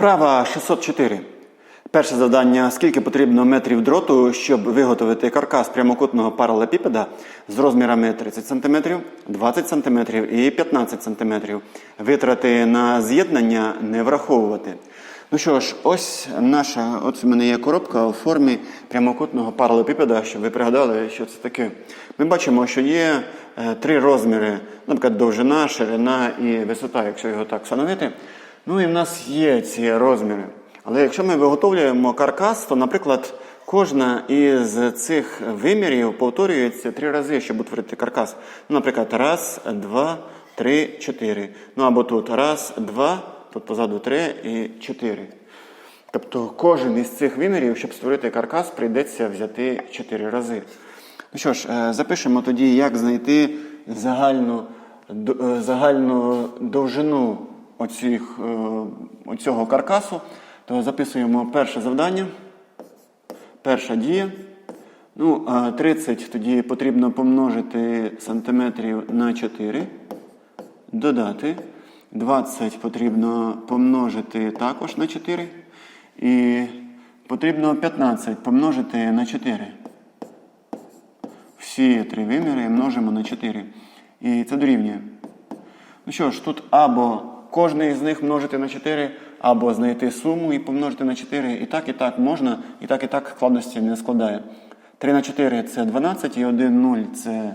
Вправа 604. Перше завдання: скільки потрібно метрів дроту, щоб виготовити каркас прямокутного паралепіпеда з розмірами 30 см, 20 см і 15 см. Витрати на з'єднання не враховувати. Ну що ж, ось наша, от у мене є коробка у формі прямокутного паралепіпеда, щоб ви пригадали, що це таке. Ми бачимо, що є е, три розміри, наприклад, довжина, ширина і висота, якщо його так встановити. Ну і в нас є ці розміри. Але якщо ми виготовлюємо каркас, то, наприклад, кожна із цих вимірів повторюється три рази, щоб утворити каркас. Ну, наприклад, раз, два, три, чотири. Ну або тут раз, два, тут позаду три і чотири. Тобто кожен із цих вимірів, щоб створити каркас, прийдеться взяти чотири рази. Ну що ж, е, запишемо тоді, як знайти загальну, е, загальну довжину оцих, е, оцього каркасу. То записуємо перше завдання. Перша дія. Ну, 30 тоді потрібно помножити сантиметрів на 4. Додати. 20 потрібно помножити також на 4. І потрібно 15 помножити на 4. Всі три виміри множимо на 4. І це дорівнює. Ну що ж, тут або кожний з них множити на 4, або знайти суму і помножити на 4. І так, і так можна, і так, і так складності не складає. 3 на 4 це 12, і 1 0 це, е,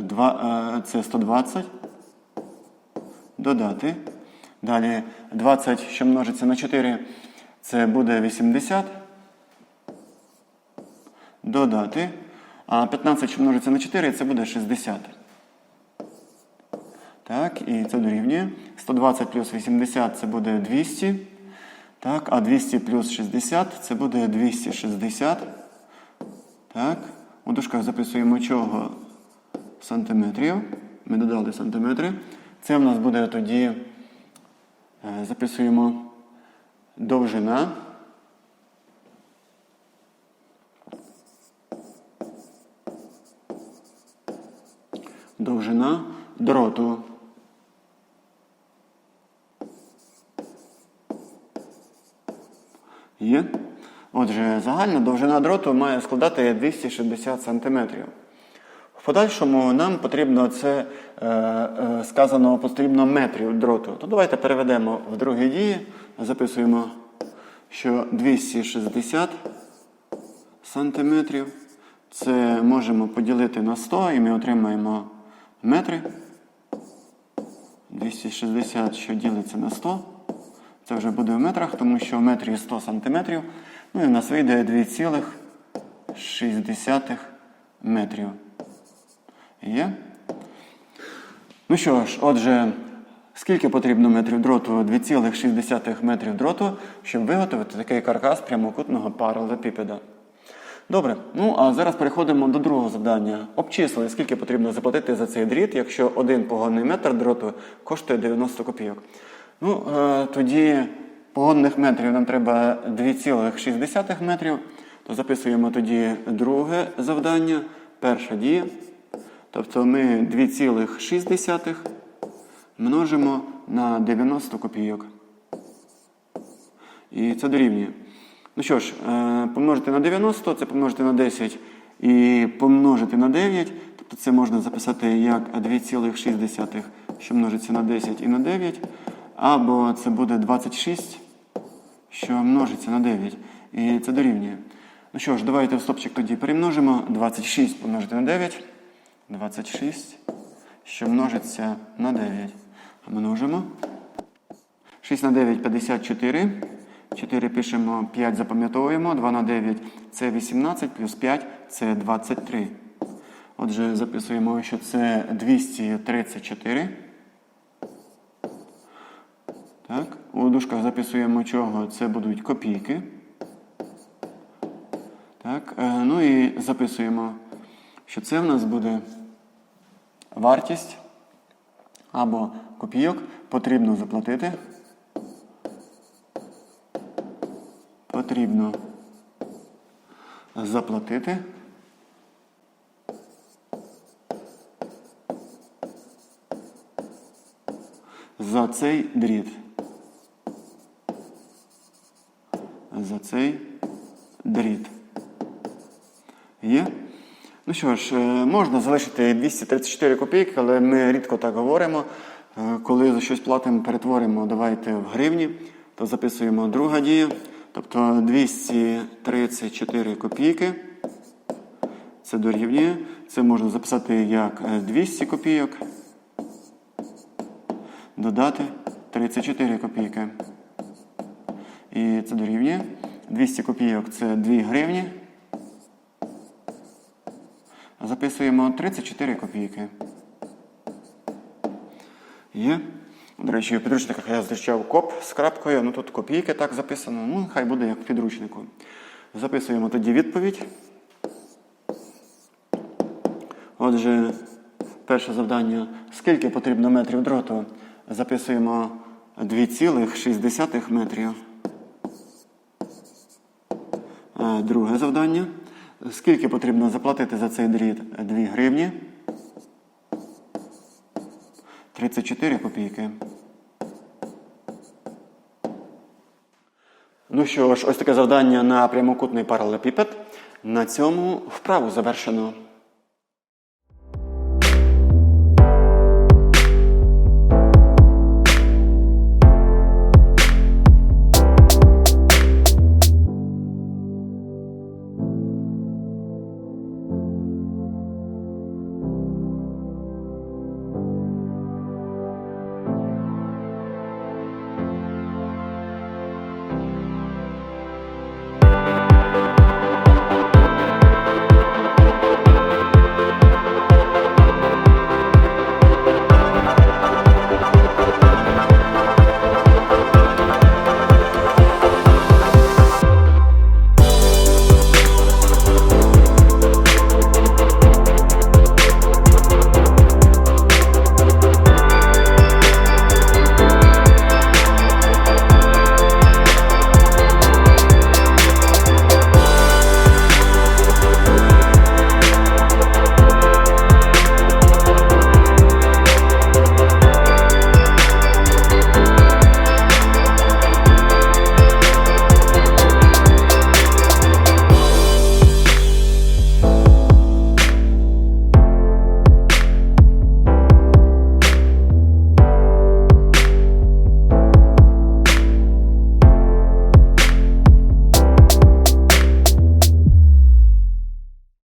2, е, 120. Додати. Далі 20, що множиться на 4, це буде 80. Додати. А 15, що множиться на 4, це буде 60. Так, і це дорівнює. 120 плюс 80 це буде 200. Так, а 200 плюс 60 це буде 260. Так. У дужках записуємо чого сантиметрів. Ми додали сантиметри. Це в нас буде тоді, е, записуємо довжина. Довжина дроту. Є. Отже, загальна довжина дроту має складати 260 см. В подальшому нам потрібно це е, е, сказано потрібно метрів дроту. То давайте переведемо в другі дії. Записуємо, що 260 сантиметрів. Це можемо поділити на 100 і ми отримаємо метри. 260, що ділиться на 100. Це вже буде в метрах, тому що в метрі 100 сантиметрів. Ну і в нас вийде 2,6 метрів. Є? Ну що ж, отже, скільки потрібно метрів дроту? 2,6 метрів дроту, щоб виготовити такий каркас прямокутного паралепіпеда. Добре, ну а зараз переходимо до другого завдання. Обчислили, скільки потрібно заплатити за цей дріт, якщо один погонний метр дроту коштує 90 копійок. Ну, е, тоді погонних метрів нам треба 2,6 метрів. То записуємо тоді друге завдання, перша дія. Тобто ми 2,6 множимо на 90 копійок. І це дорівнює. Ну що ж, е, помножити на 90, це помножити на 10 і помножити на 9. Тобто це можна записати як 2,6, що множиться на 10 і на 9. Або це буде 26, що множиться на 9. І це дорівнює. Ну що ж, давайте в стопчик тоді перемножимо. 26 помножити на 9. 26, що множиться на 9. Множимо. 6 на 9 54. 4 пишемо, 5 запам'ятовуємо. 2 на 9 це 18, плюс 5 це 23. Отже, записуємо, що це 234. Так, у дужках записуємо чого? Це будуть копійки. Так, е, ну і записуємо, що це в нас буде вартість або копійок потрібно заплатити. Потрібно заплатити. За цей дріт. За цей дріт. Є? Ну що ж, е, можна залишити 234 копійки, але ми рідко так говоримо. Е, Коли за щось платимо, перетворимо, давайте в гривні, то записуємо друга дія. Тобто 234 копійки. Це дорівнює. Це можна записати як е, 200 копійок. Додати 34 копійки. І це дорівнює. 200 копійок це 2 гривні. Записуємо 34 копійки. Є. До речі, в підручниках я зустрічав коп з крапкою, ну тут копійки так записано, ну хай буде як в підручнику. Записуємо тоді відповідь. Отже, перше завдання. Скільки потрібно метрів дроту? Записуємо 2,6 метрів. Е, Друге завдання. Скільки потрібно заплатити за цей дріт? 2 гривні. 34 копійки. Ну що ж, ось таке завдання на прямокутний паралепіпед. На цьому вправу завершено.